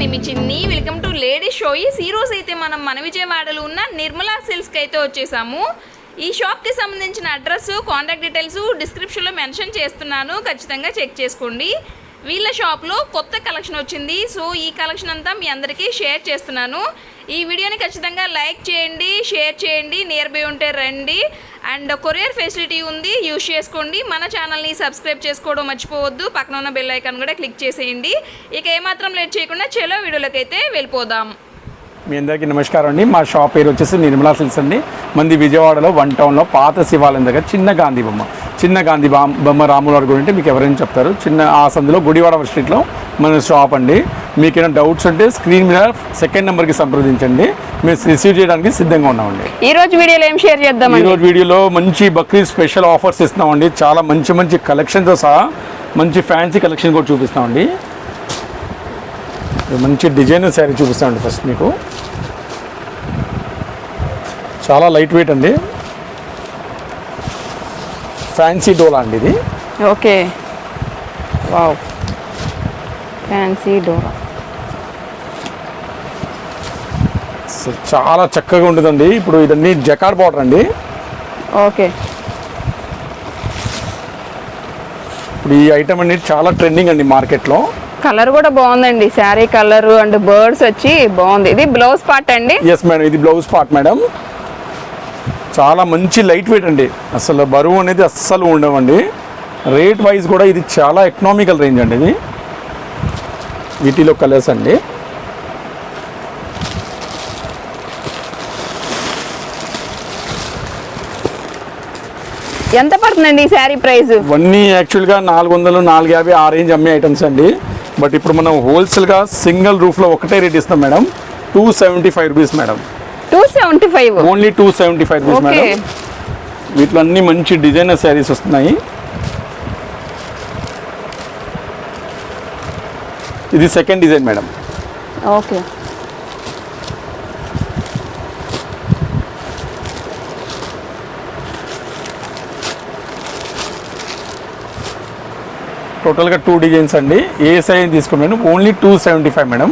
మీ చిన్ని welcome to ladies show. ఈ రోజు అయితే మనం మన విజయవాడలో ఉన్న నిర్మలా సిల్స్కి అయితే వచ్చేసాము. ఈ షాప్కి సంబంధించిన అడ్రస్ కాంటాక్ట్ డీటెయిల్స్ డిస్క్రిప్షన్లో మెన్షన్ చేస్తున్నాను. ఖచ్చితంగా చెక్ చేసుకోండి. వీళ్ళ షాప్లో కొత్త కలెక్షన్ వచ్చింది. సో ఈ కలెక్షన్ అంతా మీ అందరికీ షేర్ చేస్తున్నాను. ఈ వీడియోని ఖచ్చితంగా లైక్ చేయండి షేర్ చేయండి నియర్ బై ఉంటే రండి. అండ్ కొరియర్ ఫెసిలిటీ ఉంది యూజ్ చేసుకోండి. మన ఛానల్ని సబ్స్క్రైబ్ చేసుకోవడం మర్చిపోవద్దు. పక్కన ఉన్న బెల్ ఐకాన్ కూడా క్లిక్ చేసేయండి. ఇక ఏమాత్రం లేట్ చేయకుండా చలో వీడియోలకైతే వెళ్ళిపోదాం. మీ అందరికీ నమస్కారం అండి. మా షాప్ పేరు వచ్చేసి నిర్మలా సిల్స్ అండి. మంది విజయవాడలో వన్ టౌన్లో పాత శివాలయం దగ్గర చిన్న గాంధీ బొమ్మ. చిన్న గాంధీ బొమ్మ బొమ్మ గుడి అంటే గురించి మీకు ఎవరైనా చెప్తారు. చిన్న ఆ సందులో గుడివాడ స్ట్రీట్లో మన షాప్ అండి. మీకు ఏమైనా డౌట్స్ ఉంటే స్క్రీన్ మీద సెకండ్ నెంబర్కి సంప్రదించండి. మేము రిసీవ్ చేయడానికి సిద్ధంగా ఉన్నామండి. ఈ రోజు వీడియోలో ఏం షేర్ ఈ చేద్దామండి రోజు వీడియోలో మంచి బక్రీద్ స్పెషల్ ఆఫర్స్ ఇస్తున్నామండి. చాలా మంచి మంచి కలెక్షన్తో సహా మంచి ఫ్యాన్సీ కలెక్షన్ కూడా చూపిస్తామండి మంచి డిజైనర్ శారీ చూపిస్తామండి ఫస్ట్ మీకు. చాలా లైట్ వెయిట్ అండి. ఫ్యాన్సీ డోలా అండి ఇది. ఓకే. వావ్. ఫ్యాన్సీ డోరా చాలా చక్కగా ఉంటుందండి. ఇప్పుడు ఇదన్నీ జకాడ్ బార్డర్ అండి. ఓకే ఇప్పుడు ఈ ఐటమ్ అనేది చాలా ట్రెండింగ్ అండి మార్కెట్లో కలర్ కూడా బాగుందండి. శారీ కలర్ అండ్ బర్డ్స్ వచ్చి బాగుంది. ఇది బ్లౌజ్ పార్ట్ అండి? ఎస్ మేడం ఇది బ్లౌజ్ పార్ట్ మేడం చాలా మంచి లైట్ వెయిట్ అండి. అసలు బరువు అనేది అస్సలు ఉండవండి. రేట్ వైజ్ కూడా ఇది చాలా ఎకనామికల్ రేంజ్ అండి ఇది. వీటిలో కలర్స్ అండి. ఎంత పడుతుందండి ఈ శారీ ప్రైస్? ఇవన్నీ యాక్చువల్గా నాలుగు వందలు నాలుగు యాభై ఆ రేంజ్ అమ్మే ఐటమ్స్ అండి. బట్ ఇప్పుడు మనం హోల్సేల్గా సింగిల్ రూఫ్లో ఒకటే రేట్ ఇస్తాం madam. Two seventy five rupees madam. Two seventy five? Only two seventy five rupees madam. వీటిలో అన్ని మంచి డిజైనర్ శారీస్ వస్తున్నాయి. ఇది సెకండ్ డిజైన్ మేడం ఓకే. టోటల్గా టూ డిజైన్స్ అండి. ఏ సైజ్ తీసుకున్నాను only two seventy five madam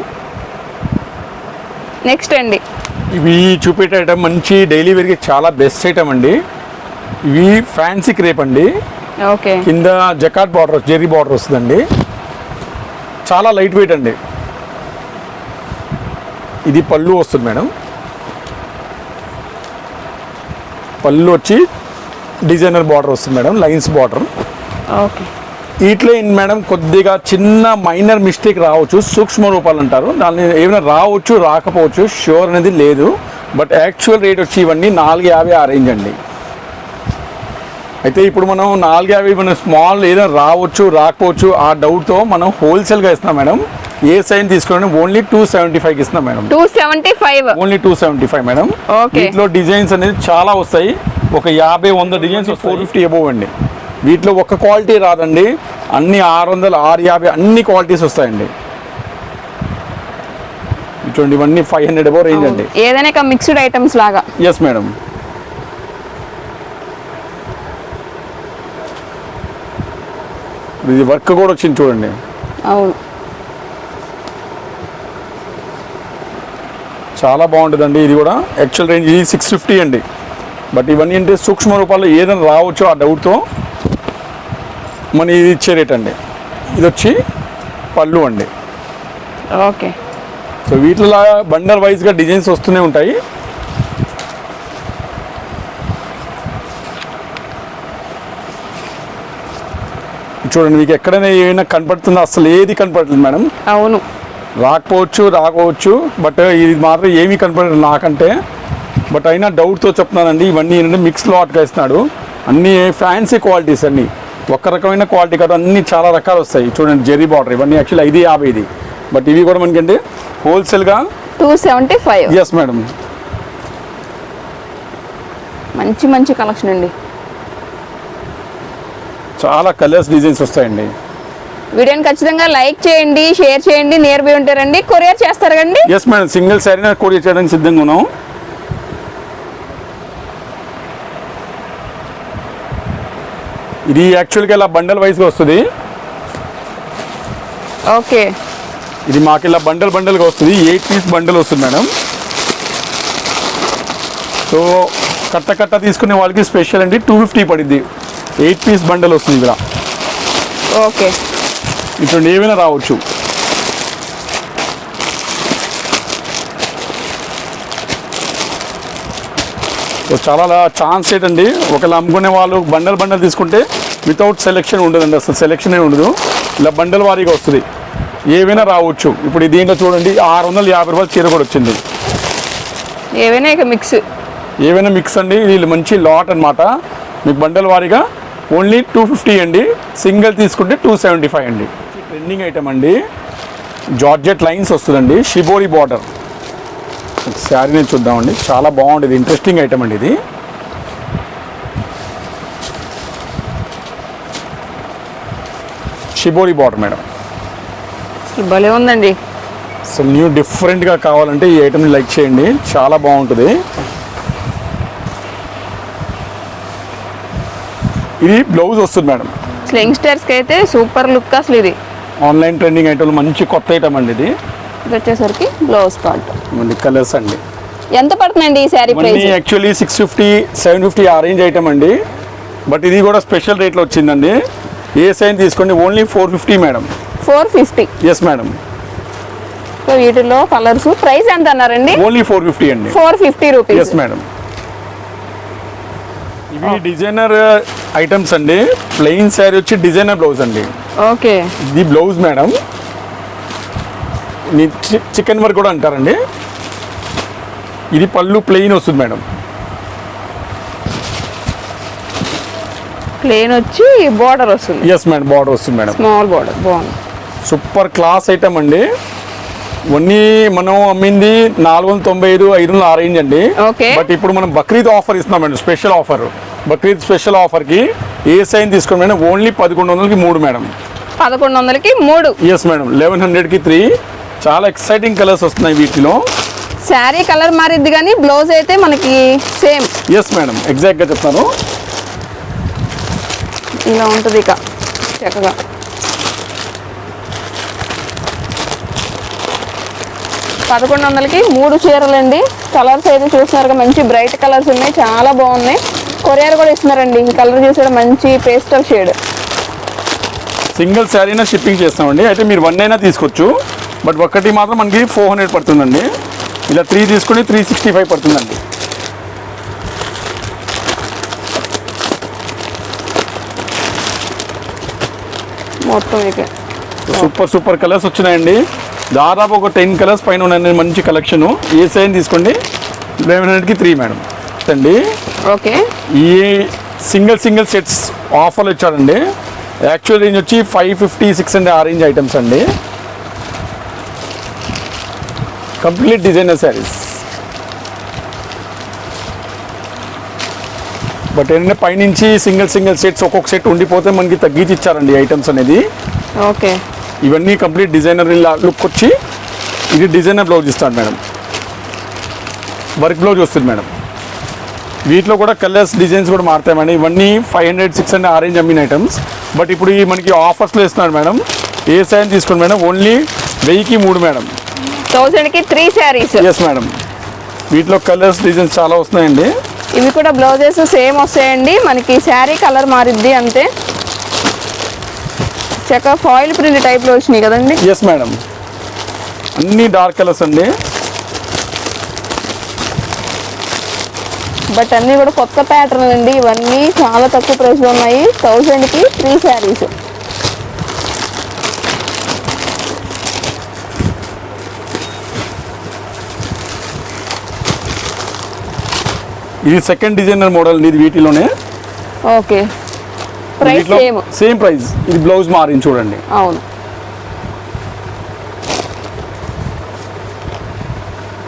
next అండి. ఇవి చూపెట్టే ఐటమ్ మంచి డైలీ వేర్కి చాలా బెస్ట్ ఐటమ్ అండి. ఇవి ఫ్యాన్సీ క్రేప్ అండి. ఓకే. కింద జకాట్ బార్డర్ జెర్రీ బార్డర్ వస్తుందండి. చాలా లైట్ వెయిట్ అండి. ఇది పళ్ళు వస్తుంది మేడం. పళ్ళు వచ్చి డిజైనర్ బార్డర్ వస్తుంది మేడం లైన్స్ బార్డర్ ఓకే. వీటిలో ఏంటి మేడం కొద్దిగా చిన్న మైనర్ మిస్టేక్ రావచ్చు సూక్ష్మ రూపాలు అంటారు. దాన్ని ఏమైనా రావచ్చు రాకపోవచ్చు షూర్ అనేది లేదు. బట్ యాక్చువల్ రేట్ వచ్చి ఇవన్నీ నాలుగు యాభై ఆ రేంజ్ అండి. అయితే ఇప్పుడు మనం నాలుగు యాభై మనం స్మాల్ ఏదైనా రావచ్చు రాకపోవచ్చు ఆ డౌట్తో మనం హోల్సేల్గా ఇస్తున్నాం మేడం. ఏ సైన్ తీసుకోండి ఓన్లీ టూ సెవెంటీ ఫైవ్కి ఇస్తున్నాం madam. Two seventy five. Only two seventy five madam. వీటిలో డిజైన్స్ అనేది చాలా వస్తాయి. ఒక యాభై వంద డిజైన్స్ ఫోర్ ఫిఫ్టీ అబోవ్ అండి. వీటిలో ఒక క్వాలిటీ రాదండి. అన్ని ఆరు వందలు ఆరు యాభై అన్ని క్వాలిటీస్ వస్తాయండి. ఇటువంటి ఇవన్నీ ఫైవ్ హండ్రెడ్ అబోవ్ రేంజ్ అండి. ఏదైనా మిక్స్డ్ ఐటమ్స్ లాగా. ఎస్ మేడం ఇది వర్క్ కూడా వచ్చింది చూడండి. అవును. చాలా బాగుంటుందండి ఇది కూడా. యాక్చువల్ రేంజ్ ఇది సిక్స్ ఫిఫ్టీ అండి. బట్ ఇవన్నీ అంటే సూక్ష్మ రూపాల్లో ఏదైనా రావచ్చు ఆ డౌట్తో మన ఇది ఇచ్చే రేట్ అండి. ఇది వచ్చి పళ్ళు అండి. ఓకే. సో వీటిలో బండల్ వైజ్గా డిజైన్స్ వస్తూనే ఉంటాయి. చూడండి మీకు ఎక్కడైనా ఏమైనా కనపడుతుందో అసలు ఏది కనపడలేదు మేడం. అవును. రాకపోవచ్చు రాకపోవచ్చు బట్ ఇది మాత్రం ఏమీ కనపడలేదు నాకంటే. బట్ అయినా డౌట్తో చెప్తున్నానండి ఇవన్నీ ఏంటంటే మిక్స్ లాట్గా ఇస్తున్నాడు. అన్నీ ఫ్యాన్సీ క్వాలిటీస్ అన్నీ ఒక్క రకమైన క్వాలిటీ కాదు అన్నీ చాలా రకాలు వస్తాయి. చూడండి జెరీ బార్డర్ ఇవన్నీ యాక్చువల్లీ ఐదు యాభై ఇది. బట్ ఇవి కూడా మనకంటే హోల్సేల్గా two seventy five yes madam మంచి మంచి కలెక్షన్ అండి. చాలా కలర్స్ డిజైన్స్ వస్తాయండి. వీడియోని ఖచ్చితంగా లైక్ చేయండి షేర్ చేయండి నియర్ బై ఉంటారండి కొరియర్ చేస్తారు కండి yes madam single sari courier చేయడానికి సిద్ధంగా ఉన్నాం. ఇది యాక్చువల్గా ఇలా బండల్ వైజ్గా వస్తుంది. ఓకే. ఇది మాకు ఇలా బండల్ బండల్గా వస్తుంది. ఎయిట్ పీస్ బండల్ వస్తుంది మేడం సో కట్ట కట్ట తీసుకునే వాళ్ళకి స్పెషల్ అండి. టూ ఫిఫ్టీ పడింది. ఎయిట్ పీస్ బండల్ వస్తుంది ఇలా ఓకే. ఇటువంటి ఏమైనా రావచ్చు. చాలా ఛాన్స్ ఏంటండి. ఒకళ్ళు అమ్ముకునే వాళ్ళు బండల్ బండల్ తీసుకుంటే వితౌట్ సెలెక్షన్ ఉండదండి అసలు సెలెక్షన్ ఉండదు. ఇలా బండల్ వారీగా వస్తుంది. ఏవైనా రావచ్చు. ఇప్పుడు దీంట్లో చూడండి ఆరు వందల యాభై రూపాయలు చీర కూడా వచ్చింది. ఏవైనా ఇక మిక్స్ ఏవైనా మిక్స్ అండి. ఇది మంచి లాట్ అన్నమాట. మీకు బండల్ వారీగా ఓన్లీ టూ ఫిఫ్టీ అండి. సింగిల్ తీసుకుంటే టూ సెవెంటీ ఫైవ్ అండి. ట్రెండింగ్ ఐటమ్ అండి. జార్జెట్ లైన్స్ వస్తుందండి. షిబోరి బార్డర్ శారీ నేను చూద్దామండి. చాలా బాగుంటుంది ఇంట్రెస్టింగ్ ఐటమ్ అండి ఇది. షిబోరి బార్డర్ మేడం భలే ఉందండి. సో న్యూ డిఫరెంట్గా కావాలంటే ఈ ఐటమ్ని లైక్ చేయండి. చాలా బాగుంటుంది. ఇది బ్లౌజ్ వస్తుంది మేడం. అసలు యంగ్స్టర్స్కి అయితే సూపర్ లుక్ అసలు ఇది. ఆన్లైన్ ట్రెండింగ్ ఐటమ్ మంచి కొత్త ఐటమ్ అండి ఇది. ఇది వచ్చేసరికి బ్లౌజ్ పార్ట్. మళ్ళీ కలర్స్ అండి. ఎంత పడుతుందండి ఈ sari price? Actually six fifty seven fifty ఆ రేంజ్ ఐటమ్ అండి. బట్ ఇది కూడా స్పెషల్ రేట్లో వచ్చిందండి. ఏ సైన్ తీసుకోండి only four fifty madam. Four fifty yes madam so వీటిలో కలర్స్ ప్రైస్ ఎంత అన్నారండి? ఓన్లీ ఫోర్ ఫిఫ్టీ అండి. Four fifty rupees yes madam ఇవి డిజైనర్ ఐటమ్స్ అండి. ప్లెయిన్ శారీ వచ్చి డిజైనర్ బ్లౌజ్ అండి. ఓకే. ఇది బ్లౌజ్ మేడం చికెన్ వర్క్ కూడా అంటారండి. ఇది పళ్ళు ప్లెయిన్ వస్తుంది మేడం ప్లేన్ వచ్చి బోర్డర్ వస్తుంది. ఎస్ మేడం బార్డర్ వస్తుంది మేడం స్మాల్ బోర్డర్ బాగుంది. సూపర్ క్లాస్ ఐటమ్ అండి. ఇవన్నీ మనం అమ్మింది నాలుగు వందల తొంభై ఐదు ఐదు వందల ఆరేంజ్ అండి. Okay. బట్ ఇప్పుడు మనం బక్రీద్ ఆఫర్ ఇస్తున్నామండి స్పెషల్ ఆఫర్ బక్రీద్ స్పెషల్ ఆఫర్కి ఏ సైన్ తీసుకోండి మేడం? ఓన్లీ పదకొండు వందలకి మూడు మేడం. పదకొండు వందలకి మూడు. Yes madam. లెవెన్ హండ్రెడ్కి త్రీ. చాలా ఎక్సైటింగ్ కలర్స్ వస్తున్నాయి వీటిలో. శారీ కలర్ మారిద్ది కానీ బ్లౌజ్ అయితే మనకి సేమ్. Yes madam. ఎగ్జాక్ట్గా చెప్తాను. ఇలా ఉంటుంది ఇక. చక్కగా. పదకొండు వందలకి మూడు చీరలండి. కలర్స్ అయితే చూస్తున్నారుగా మంచి బ్రైట్ కలర్స్ ఉన్నాయి. చాలా బాగున్నాయి. కొరియర్ కూడా ఇస్తున్నారండి. ఈ కలర్ చూసాడు మంచి పేస్టల్ షేడ్. సింగిల్ శారీనా షిప్పింగ్ చేస్తామండి. అయితే మీరు వన్ అయినా తీసుకోవచ్చు. బట్ ఒక్కటి మాత్రం మనకి ఫోర్ హండ్రెడ్ పడుతుందండి. ఇలా త్రీ తీసుకుని త్రీ సిక్స్టీ ఫైవ్ పడుతుందండి. మొత్తం ఇక సూపర్ సూపర్ కలర్స్ వచ్చినాయండి. దాదాపు ఒక టెన్ కలర్స్ పైన ఉన్నాయండి మంచి కలెక్షన్ ఏ సైన్ తీసుకోండి? లెవెన్ హండ్రెడ్కి త్రీ మేడం అండి. ఓకే. ఈ సింగిల్ సింగిల్ సెట్స్ ఆఫర్లు ఇచ్చాడండి. యాక్చువల్ రేంజ్ వచ్చి ఫైవ్ ఫిఫ్టీ సిక్స్ హండ్రెడ్ ఆ రేంజ్ ఐటమ్స్ అండి. Complete designer saris. బట్ ఏంటంటే పైనుంచి సింగిల్ సింగిల్ సెట్స్ ఒక్కొక్క సెట్ ఉండిపోతే మనకి తగ్గించి ఇచ్చారండి ఐటమ్స్ అనేది. ఓకే. ఇవన్నీ కంప్లీట్ డిజైనర్ లుక్ వచ్చి ఇది డిజైనర్ బ్లౌజ్ ఇస్తాడు మేడం. వర్క్ బ్లౌజ్ వస్తుంది మేడం. వీటిలో కూడా కలర్స్ డిజైన్స్ కూడా మారుతాయి మేడం. ఇవన్నీ ఫైవ్ హండ్రెడ్ సిక్స్ హండ్రెడ్ ఆరేంజ్ అమ్మిన ఐటమ్స్ బట్ ఇప్పుడు ఈ మనకి ఆఫర్స్లో ఇస్తున్నారు మేడం. ఏ సైన్ తీసుకోండి మేడం. ఓన్లీ వెయ్యికి మూడు మేడం. థౌజండ్కి త్రీ శారీస్ ఎస్ మేడం వీటిలో కలర్స్ డిజైన్స్ చాలా వస్తున్నాయండి. ఇవి కూడా బ్లౌజెస్ సేమ్ వస్తాయండి. మనకి శారీ కలర్ మారిద్ది అంతే. చక్కగా ఫాయిల్ ప్రింట్ టైప్లో వచ్చినాయి కదండి. ఎస్ మేడం అన్ని డార్క్ కలర్స్ అండి. బట్ అన్నీ కూడా కొత్త ప్యాటర్న్ అండి. ఇవన్నీ చాలా తక్కువ ప్రైస్లో ఉన్నాయి. థౌజండ్కి త్రీ శారీస్ ఇది సెకండ్ డిజైనర్ మోడల్ ఇది వీటిలోనే? Okay. Price same same price ఇది బ్లౌజ్ మారింది చూడండి. అవును.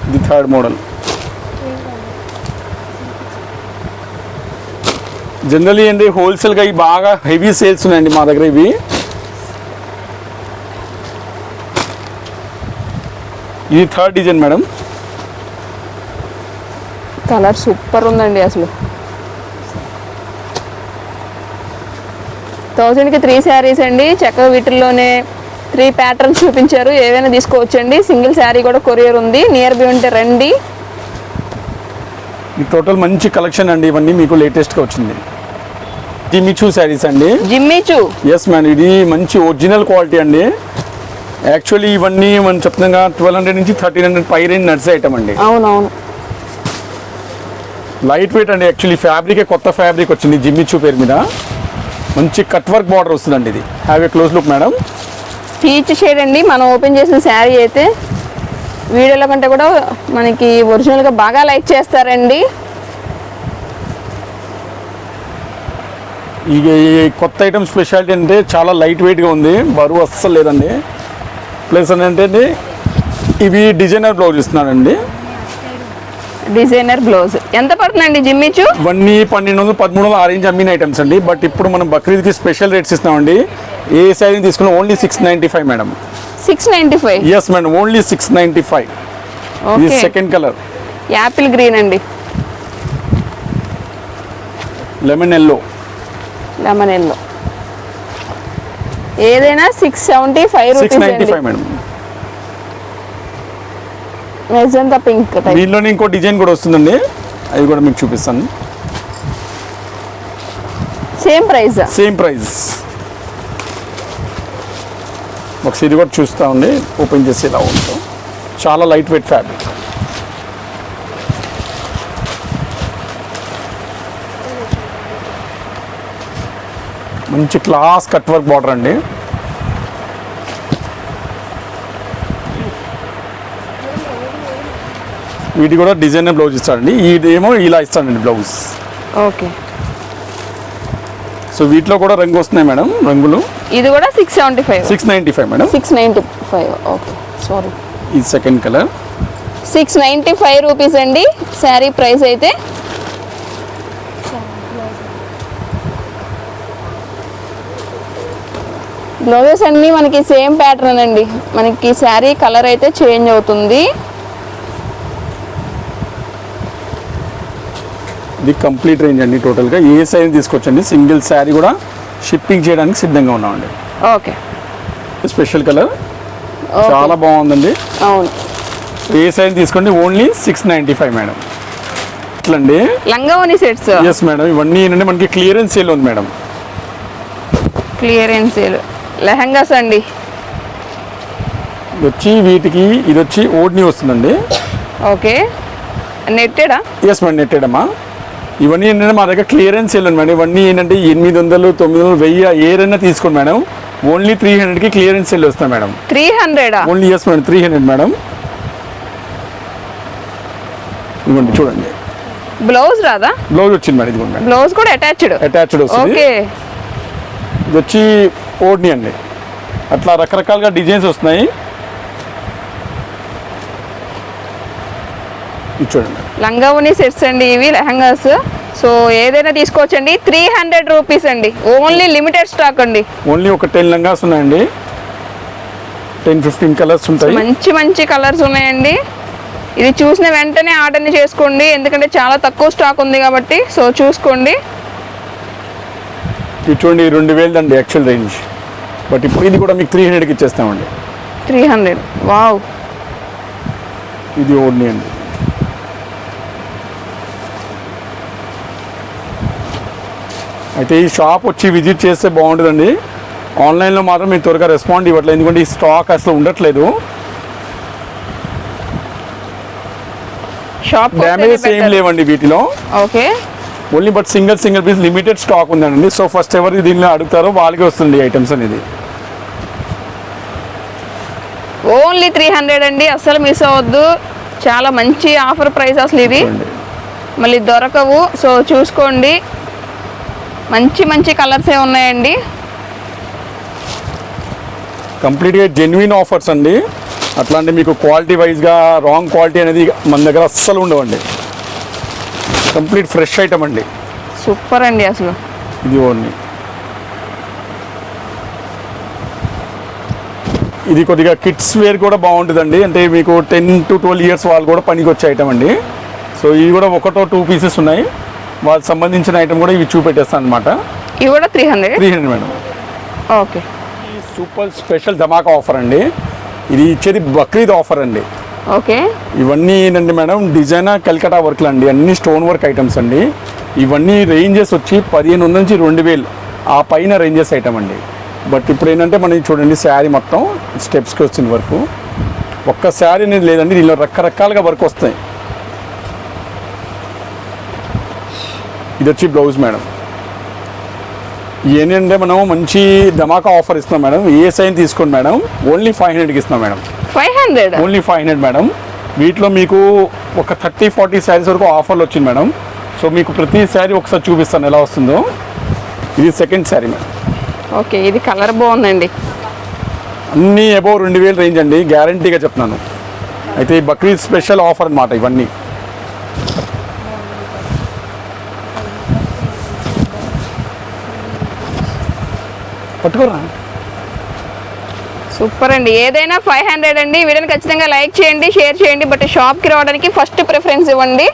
ఇది థర్డ్ మోడల్ జనరలీ అండి హోల్సేల్గా ఇవి బాగా హెవీ సేల్స్ ఉన్నాయండి మా దగ్గర ఇవి. ఇది third design madam. Colour super ఉందండి అసలు. థౌజండ్కి త్రీ శారీస్ అండి. చక్కగా వీటిల్లోనే త్రీ ప్యాటర్న్స్ చూపించారు. ఏవైనా తీసుకోవచ్చండి. సింగిల్ శారీ కూడా కొరియర్ ఉంది. నియర్ బై ఉంటే రండి. ఈ టోటల్ మంచి కలెక్షన్ అండి ఇవన్నీ మీకు లేటెస్ట్గా వచ్చింది. జిమ్మిచూ శారీస్ అండి. జిమ్మిచు? ఎస్ మ్యామ్ ఇది మంచి ఒరిజినల్ క్వాలిటీ అండి. యాక్చువల్లీ ఇవన్నీ మనం చెప్తున్నాగా ట్వెల్వ్ హండ్రెడ్ నుంచి థర్టీన్ హండ్రెడ్ పై రేంజ్ నడిచే ఐటమ్ అండి. అవునవును. లైట్ వెయిట్ అండి యాక్చువల్లీ ఫ్యాబ్రికే కొత్త ఫ్యాబ్రిక్ వచ్చింది జిమ్మిచూ పేరు మీద. మంచి కట్ వర్క్ బార్డర్ వస్తుందండి ఇది. Have a close look madam peach shade అండి మనం ఓపెన్ చేసిన శారీ అయితే వీడియోలో కంటే కూడా మనకి ఒరిజినల్గా బాగా లైక్ చేస్తారండి. ఈ కొత్త ఐటమ్ స్పెషాలిటీ అంటే చాలా లైట్ వెయిట్గా ఉంది. బరువు అస్సలు లేదండి. ప్లస్ ఏంటంటే ఇవి డిజైనర్ బ్లౌజ్ ఇస్తున్నానండి డిజైనర్ బ్లౌజ్. ఎంత పడుతుందండి జిమ్మిచు ఇవన్నీ పన్నెండు వందలు పదమూడు వందలు ఆరేంజ్ అమ్మిన ఐటమ్స్ అండి. బట్ ఇప్పుడు మనం బక్రీద్కి స్పెషల్ రేట్స్ ఇస్తున్నామండి. ఏ శారీ తీసుకున్నా only six ninety five madam. Six ninety five? Yes madam. Only six ninety five. ఇది okay. Second colour apple green అండి. Lemon yellow. లెమన్ ఎల్లో ఏదైనా six seventy five rupees magenta pink దీనిలోనే ఇంకో design కూడా వస్తుందండి. అది కూడా మీకు చూపిస్తాను. Same price. Same price. ఒకసారి ఇది కూడా చూస్తా ఉండి ఓపెన్ చేసి ఇలా ఉంటాం చాలా లైట్ వెయిట్ ఫ్యాబ్రిక్ మంచి క్లాస్ కట్ వర్క్ బార్డర్ అండి. వీటి కూడా డిజైనర్ బ్లౌజ్ ఇస్తాడండి. ఇదేమో ఇలా ఇస్తాడండి బ్లౌజ్. ఓకే. సో వీటిలో కూడా రంగు వస్తున్నాయి మేడం రంగులు. ఇది కూడా six seventy five six ninety five madam. Six ninety five okay. Sorry ఈ second colour six ninety five rupees అండి. శారీ ప్రైస్ అయితే బ్లౌజెస్ అన్నీ మనకి సేమ్ ప్యాటర్న్ అండి. మనకి శారీ కలర్ అయితే చేంజ్ అవుతుంది. ఇది కంప్లీట్ రేంజ్ అండి టోటల్గా. ఏ సైజ్ తీసుకొచ్చండి? సింగిల్ శారీ కూడా షిప్పింగ్ చేయడానికి సిద్ధంగా ఉన్నామండి. ఓకే. Special colour. చాలా బాగుందండి. అవును. ఏ సైజ్ తీసుకోండి? Only six ninety five madam. ఇట్లండి. లంగావని సెట్స్ ఎస్ మేడం. ఇవన్నీ ఏంటంటే మనకి క్లియరెన్స్ సేల్ ఉంది మేడం. క్లియరెన్స్ లెహంగాస్ అండి. వచ్చి వీటికి ఇది వచ్చి ఓడ్ని వస్తుందండి. ఓకే. నెట్టెడా? ఎస్ మేడం నెట్టేడమ్మా ఇవన్నీ ఏంటంటే మా దగ్గర క్లియరెన్స్ సేల్ ఉంది మేడం. ఇవన్నీ ఏంటంటే ఎనిమిది వందలు తొమ్మిది వందలు వెయ్యి ఏదైనా తీసుకోండి మేడం. ఓన్లీ త్రీ హండ్రెడ్కి క్లియరెన్స్ సేల్ వస్తాయి madam. Three హండ్రెడా only yes madam three hundred madam. ఇదిగోండి చూడండి. బ్లౌజ్ రాదా? బ్లౌజ్ వచ్చింది మేడం ఇదిగోండి బ్లౌజ్ కూడా అటాచ్డ్ అటాచ్డ్ వస్తుంది. ఓకే. ఇది వచ్చి ఓడ్ని అండి. అట్లా రకరకాలుగా డిజైన్స్ వస్తున్నాయి. చూడండి. లంగావుని సెట్స్ అండి ఇవి లెహంగాస్. సో ఏదైనా తీసుకోవచ్చండి. త్రీ హండ్రెడ్ రూపీస్ అండి. ఓన్లీ లిమిటెడ్ స్టాక్ అండి. ఓన్లీ ఒక టెన్ లంగాస్ ఉన్నాయండి. టెన్ ఫిఫ్టీన్ కలర్స్ ఉంటాయి. మంచి మంచి కలర్స్ ఉన్నాయండి. ఇది చూసిన వెంటనే ఆర్డర్ని చేసుకోండి. ఎందుకంటే చాలా తక్కువ స్టాక్ ఉంది కాబట్టి. సో చూసుకోండి. చూడండి రెండు వేలు అండి యాక్చువల్ రేంజ్. బట్ ఇప్పుడు ఇది కూడా మీకు త్రీ హండ్రెడ్కి ఇచ్చేస్తామండి. Three hundred. వావ్. ఇది ఓడ్ని అండి. అయితే ఈ షాప్ వచ్చి విజిట్ చేస్తే బాగుంటుందండి. ఆన్లైన్లో మాత్రం మీరు త్వరగా రెస్పాండ్ ఇవ్వట్లేదు. ఎందుకంటే ఈ స్టాక్ అసలు ఉండట్లేదు. షాప్ డ్యామేజెస్ ఏం లేవండి వీటిలో. Okay. Only but single single piece limited stock ఉందండి. సో ఫస్ట్ ఎవరు దీనిలో అడుగుతారో వాళ్ళకి వస్తుంది ఐటమ్స్ అనేది. ఓన్లీ త్రీ హండ్రెడ్ అండి. అస్సలు మిస్ అవ్వద్దు. చాలా మంచి ఆఫర్ ప్రైస్ అసలు ఇవి. మళ్ళీ దొరకవు. సో చూసుకోండి. మంచి మంచి కలర్సే ఉన్నాయండి. కంప్లీట్గా జెన్యున్ ఆఫర్స్ అండి. అట్లాంటి మీకు క్వాలిటీ వైజ్గా రాంగ్ క్వాలిటీ అనేది మన దగ్గర అస్సలు ఉండవండి. కంప్లీట్ ఫ్రెష్ ఐటమ్ అండి. సూపర్ అండి అసలు. ఇది ఓన్లీ ఇది కొద్దిగా కిడ్స్ వేర్ కూడా బాగుంటుందండి. అంటే మీకు టెన్ టు ట్వెల్వ్ ఇయర్స్ వాళ్ళు కూడా పనికి వచ్చే ఐటమ్ అండి. సో ఇవి కూడా ఒకటో టూ పీసెస్ ఉన్నాయి. వాళ్ళకి సంబంధించిన ఐటమ్ కూడా ఇవి చూపెట్టేస్తాను అనమాట ఇవి కూడా three hundred three hundred madam okay. Super special ధమాకా ఆఫర్ అండి. ఇది ఇచ్చేది బక్రీద్ ఆఫర్ అండి. ఓకే. ఇవన్నీ ఏంటంటే మేడం డిజైనర్ కల్కటా వర్క్లు అండి. అన్ని స్టోన్ వర్క్ ఐటమ్స్ అండి. ఇవన్నీ రేంజెస్ వచ్చి పదిహేను వందల నుంచి రెండు వేలు. ఆ పైన రేంజెస్ ఐటమ్ అండి. బట్ ఇప్పుడు ఏంటంటే మనం చూడండి శారీ మొత్తం స్టెప్స్కి వచ్చింది వర్క్ ఒక్క శారీ అనేది లేదండి దీనిలో రకరకాలుగా వర్క్ వస్తాయి. ఇది వచ్చి బ్లౌజ్ మేడం. ఏంటంటే మనం మంచి ధమాకా ఆఫర్ ఇస్తున్నాం మేడం. ఏ సైన్ తీసుకోండి మేడం. ఓన్లీ ఫైవ్ హండ్రెడ్కి ఇస్తున్నాం madam. Five hundred? Only five hundred madam. వీటిలో మీకు ఒక థర్టీ ఫార్టీ శారీస్ వరకు ఆఫర్లు వచ్చింది మేడం. సో మీకు ప్రతి శారీ ఒకసారి చూపిస్తాను ఎలా వస్తుందో. ఇది సెకండ్ శారీ మేడం. ఓకే ఇది కలర్ బాగుందండి. అన్నీ అబౌవ్ రెండు వేలు రేంజ్ అండి గ్యారంటీగా చెప్తున్నాను. అయితే ఈ బక్రీద్ స్పెషల్ ఆఫర్ అన్నమాట ఇవన్నీ. పట్టుకోరా? సూపర్ అండి. ఏదైనా ఫైవ్ హండ్రెడ్ అండి. వీడియోని ఖచ్చితంగా లైక్ చేయండి షేర్ చేయండి బట్ షాప్కి రావడానికి ఫస్ట్ ప్రిఫరెన్స్ ఇవ్వండి.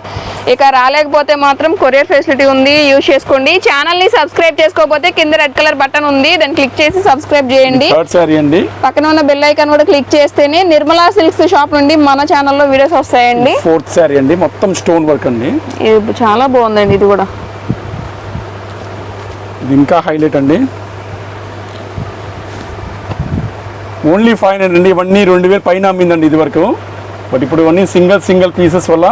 ఇక రాలేకపోతే మాత్రం కొరియర్ ఫెసిలిటీ ఉంది యూజ్ చేసుకోండి. ఛానల్ని సబ్స్క్రైబ్ చేసుకోకపోతే కింద రెడ్ కలర్ బటన్ ఉంది. దాన్ని క్లిక్ చేసి సబ్స్క్రైబ్ చేయండి. పక్కన ఉన్న బెల్ ఐకాన్ కూడా క్లిక్ చేస్తేనే నిర్మలా సిల్క్స్ షాప్ నుండి మన ఛానల్లో వీడియోస్ వస్తాయండి. ఫోర్త్ శారీ అండి. మొత్తం స్టోన్ వర్క్ అండి. చాలా బాగుందండి ఇది కూడా. ఇది ఇంకా హైలైట్ అండి. ఓన్లీ ఫైవ్ హండ్రెడ్ అండి. ఇవన్నీ రెండు వేలు పైన అమ్మిందండి ఇది వరకు బట్ ఇప్పుడు ఇవన్నీ సింగిల్ సింగిల్ పీసెస్ వల్ల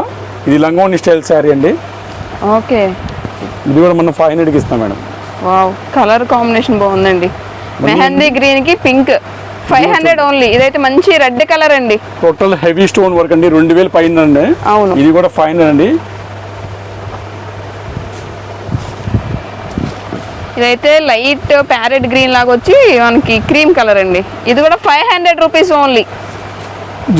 ఇది లంగోని స్టైల్ శారీ అండి. ఓకే. ఇది కూడా మనం ఫైవ్ హండ్రెడ్కి ఇస్తాం మేడం. వావ్ కలర్ కాంబినేషన్ బాగుందండి. మెహందీ గ్రీన్కి పింక్. Five hundred only. ఇదైతే మంచి రెడ్ కలర్ అండి. టోటల్ హెవీ స్టోన్ వర్క్ అండి. రెండు వేలు పైన అండి. అవును. ఇది కూడా ఫైవ్ హండ్రెడ్ అండి. ఇదైతే లైట్ ప్యారెట్ గ్రీన్ లాగా వచ్చి మనకి క్రీమ్ కలర్ అండి. ఇది కూడా ఫైవ్ హండ్రెడ్ రూపీస్ ఓన్లీ.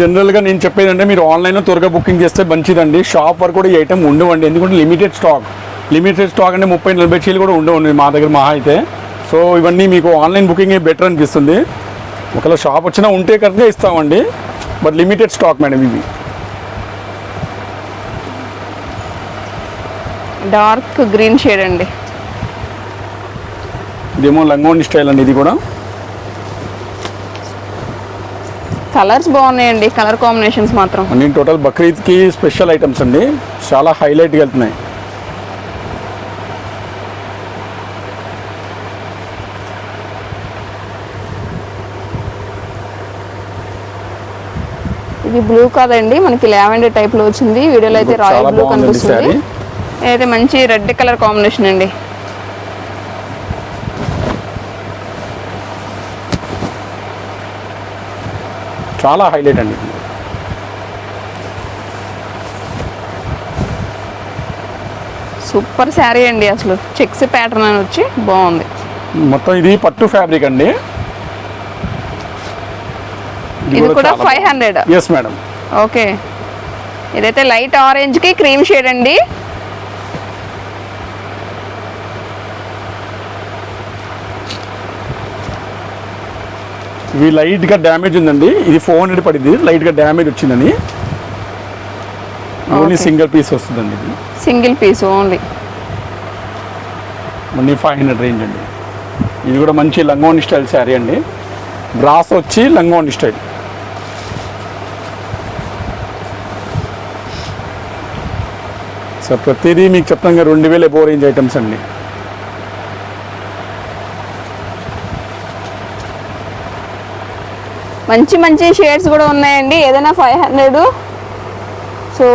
జనరల్గా నేను చెప్పేది అంటే మీరు ఆన్లైన్లో త్వరగా బుకింగ్ చేస్తే మంచిదండి. షాప్ వరకు కూడా ఈ ఐటమ్ ఉండవండి. ఎందుకంటే లిమిటెడ్ స్టాక్. లిమిటెడ్ స్టాక్ అంటే ముప్పై నలభై చీలు కూడా ఉండవండి మా దగ్గర మహా అయితే. సో ఇవన్నీ మీకు ఆన్లైన్ బుకింగ్ బెటర్ అనిపిస్తుంది. ఒకవేళ షాప్ వచ్చినా ఉంటే కనుక ఇస్తామండి. బట్ లిమిటెడ్ స్టాక్ మేడం ఇవి. డార్క్ గ్రీన్ షేడ్ అండి. ఇదేమో లంగోని స్టైల్ అండి ఇది కూడా. కలర్స్ బాగున్నాయండి కలర్ కాంబినేషన్స్ మాత్రం. అన్ని టోటల్ బక్రీద్కి స్పెషల్ ఐటమ్స్ అండి. చాలా హైలైట్గా వెళ్తున్నాయి. ఇది బ్లూ కాదండి మనకి లావెండర్ టైప్లో వచ్చింది. వీడియోలో అయితే రాయల్ బ్లూ కనిపిస్తుంది. అయితే మంచి రెడ్ కలర్ కాంబినేషన్ అండి. చాలా హైలైట్ అండి. సూపర్ శారీ అండి అసలు. చెక్స్ ప్యాటర్న్ అని వచ్చి బాగుంది. మొత్తం ఇది పట్టు ఫ్యాబ్రిక్ అండి. ఇది కూడా five hundred yes madam okay. ఇదైతే లైట్ ఆరెంజ్కి క్రీమ్ షేడ్ అండి. ఇవి లైట్గా డ్యామేజ్ ఉందండి. ఇది ఫోర్ హండ్రెడ్ పడింది. లైట్గా డ్యామేజ్ వచ్చిందని. ఓన్లీ. సింగిల్ పీస్ వస్తుందండి ఇది. Single piece only. మళ్ళీ ఫైవ్ హండ్రెడ్ రేంజ్ అండి. ఇది కూడా మంచి లంగోని స్టైల్ శారీ అండి. బ్రాస్ వచ్చి లంగోని స్టైల్. సో ప్రతిదీ మీకు చెప్తాం కదా రెండు వేలు ఎబో రేంజ్ ఐటమ్స్ అండి. మంచి మంచి షేడ్స్ కూడా ఉన్నాయండి. ఏదైనా ఫైవ్ హండ్రెడ్ సో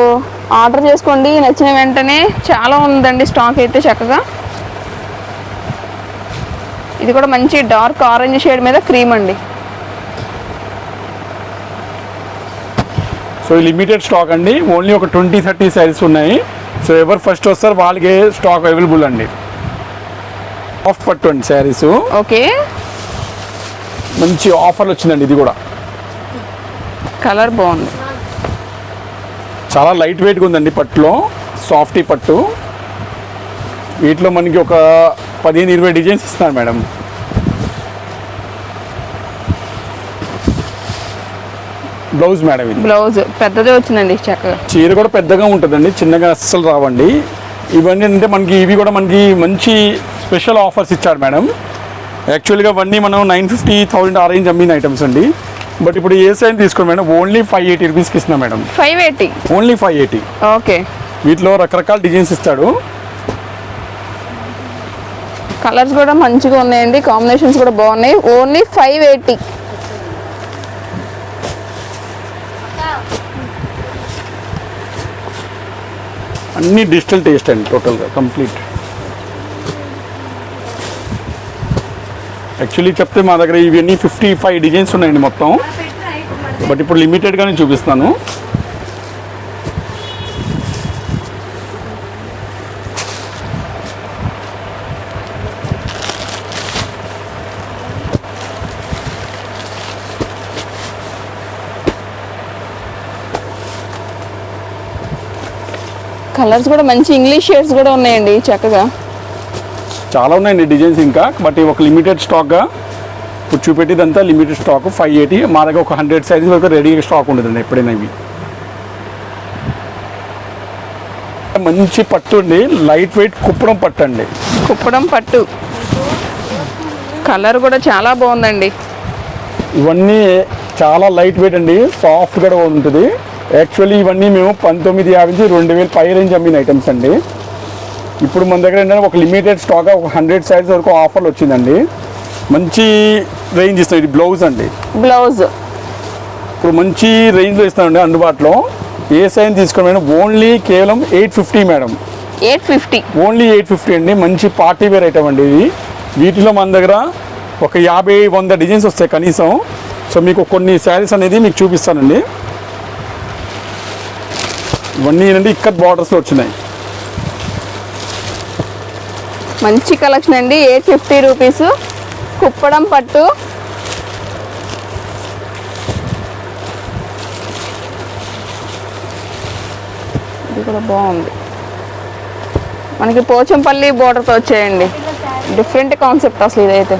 ఆర్డర్ చేసుకోండి. నచ్చిన వెంటనే చాలా ఉందండి స్టాక్ అయితే చక్కగా. ఇది కూడా మంచి డార్క్ ఆరెంజ్ షేడ్ మీద క్రీమ్ అండి. సో లిమిటెడ్ స్టాక్ అండి. ఓన్లీ ఒక ట్వంటీ థర్టీ సైజెస్ ఉన్నాయి. సో ఎవరు ఫస్ట్ వస్తారు వాళ్ళకి స్టాక్ అవైలబుల్ అండి. ఆఫ్ పట్టు అండి శారీస్. ఓకే. మంచి ఆఫర్లు వచ్చిందండి ఇది కూడా. కలర్ బాగుంది. చాలా లైట్ వెయిట్గా ఉందండి పట్టులో సాఫ్టీ పట్టు. వీటిలో మనకి ఒక పదిహేను ఇరవై డిజైన్స్ ఇస్తున్నారు మేడం. బ్లౌజ్ మేడం ఇది. బ్లౌజ్ పెద్దదే వచ్చిందండి చక్కగా. చీర కూడా పెద్దగా ఉంటుందండి చిన్నగా అస్సలు రావండి. ఇవన్నీ అంటే మనకి ఇవి కూడా మనకి మంచి స్పెషల్ ఆఫర్స్ ఇచ్చారు మేడం. యాక్చువల్గా అవన్నీ మనం నైన్ ఫిఫ్టీ థౌసండ్ ఆ రేంజ్ అమ్మిన ఐటమ్స్ అండి. బట్ ఇప్పుడు ఏ సైన్ తీసుకోండి మేడం? ఓన్లీ ఫైవ్ ఎయిటీ రూపీస్కి ఇస్తున్నాం madam. Five eighty only five eighty okay వీటిలో రకరకాల డిజైన్స్ ఇస్తాడు. కలర్స్ కూడా మంచిగా ఉన్నాయండి. కాంబినేషన్స్ కూడా బాగున్నాయి. ఓన్లీ ఫైవ్ ఎయిటీ అన్ని డిజిటల్ టేస్ట్ అండి టోటల్గా కంప్లీట్ యాక్చువల్లీ చెప్తే మా దగ్గర ఇవన్నీ ఫిఫ్టీ ఫైవ్ డిజైన్స్ ఉన్నాయండి మొత్తం. బట్ ఇప్పుడు లిమిటెడ్గానే చూపిస్తాను. కలర్స్ కూడా మంచి ఇంగ్లీష్ షేడ్స్ కూడా ఉన్నాయండి చక్కగా. చాలా ఉన్నాయండి డిజైన్స్ ఇంకా బట్ ఇవి ఒక లిమిటెడ్ స్టాక్గా ఇప్పుడు చూపెట్టేదంతా లిమిటెడ్ స్టాక్ ఫైవ్ ఎయిటీ మా దగ్గర ఒక హండ్రెడ్ సైజెస్ వరకు రెడీగా స్టాక్ ఉంటుందండి ఎప్పుడైనా ఇవి. మంచి పట్టు అండి లైట్ వెయిట్ కుప్పడం పట్టు అండి. కుప్పడం పట్టు. కలర్ కూడా చాలా బాగుందండి. ఇవన్నీ చాలా లైట్ వెయిట్ అండి సాఫ్ట్ కూడా ఉంటుంది. యాక్చువల్లీ ఇవన్నీ మేము పంతొమ్మిది యాభై నుంచి రెండు వేలు పై రేంజ్ అమ్మిన ఐటమ్స్ అండి. ఇప్పుడు మన దగ్గర ఏంటంటే ఒక లిమిటెడ్ స్టాక్ ఒక హండ్రెడ్ సైజ్ వరకు ఆఫర్లు వచ్చిందండి. మంచి రేంజ్ ఇస్తాం. ఇది బ్లౌజ్ అండి. బ్లౌజ్ ఇప్పుడు మంచి రేంజ్లో ఇస్తామండి అందుబాటులో. ఏ సైజ్ తీసుకోండి ఓన్లీ కేవలం eight fifty madam. Eight fifty only eight fifty అండి. మంచి పార్టీ వేర్ ఐటమ్ అండి ఇది. వీటిలో మన దగ్గర ఒక యాభై వంద డిజైన్స్ వస్తాయి కనీసం. సో మీకు కొన్ని శారీస్ అనేది మీకు చూపిస్తానండి. ఇవన్నీ ఏంటంటే ఇక్కత్ బార్డర్స్లో వచ్చినాయి. మంచి కలెక్షన్ అండి. Eight fifty rupees. కుప్పడం పట్టు. ఇది కూడా బాగుంది. మనకి పోచంపల్లి బోర్డర్తో వచ్చేయండి. డిఫరెంట్ కాన్సెప్ట్ అసలు ఇదైతే.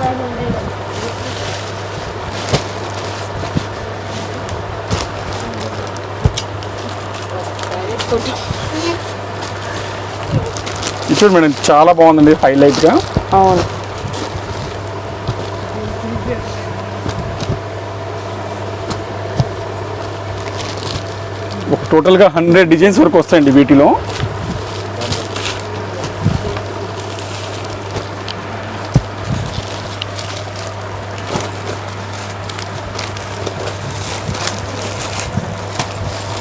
చూడండి మేడం చాలా బాగుందండి హైలైట్గా అవును. ఒక టోటల్గా హండ్రెడ్ డిజైన్స్ వరకు వస్తాయండి వీటిలో.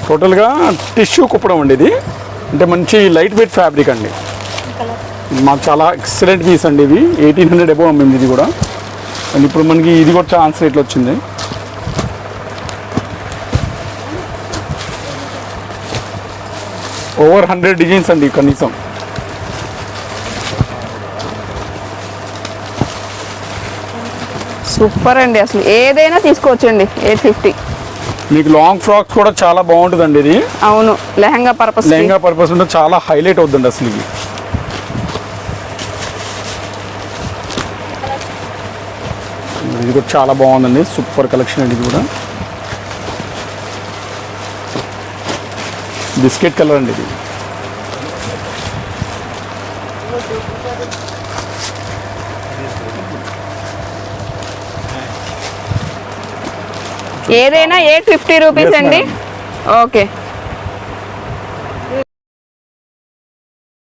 టోటల్గా టిష్యూ కుప్పడం అండి ఇది. అంటే మంచి లైట్ వెయిట్ ఫ్యాబ్రిక్ అండి. మాకు చాలా ఎక్సలెంట్ పీస్ అండి ఇవి ఎయిటీన్ హండ్రెడ్ అబౌవ్ అమ్మింది ఇది కూడా. అండ్ ఇప్పుడు మనకి ఇది కూడా ఛాన్స్ రేట్లో వచ్చింది. ఓవర్ హండ్రెడ్ డిజైన్స్ అండి కనీసం. సూపర్ అండి అసలు. ఏదైనా తీసుకోవచ్చండి ఎయిట్ ఫిఫ్టీ మీకు లాంగ్ ఫ్రాక్స్ కూడా చాలా బాగుంటుందండి ఇది. అవును లెహంగా పర్పస్ లెహంగా పర్పస్ ఉంటే చాలా హైలైట్ అవుతుందండి అసలు ఇది ఇది కూడా చాలా బాగుందండి. సూపర్ కలెక్షన్ అండి ఇది కూడా. బిస్కెట్ కలర్ అండి ఇది. ఏదైనా ఎయిట్ ఫిఫ్టీ రూపీస్ అండి? ఓకే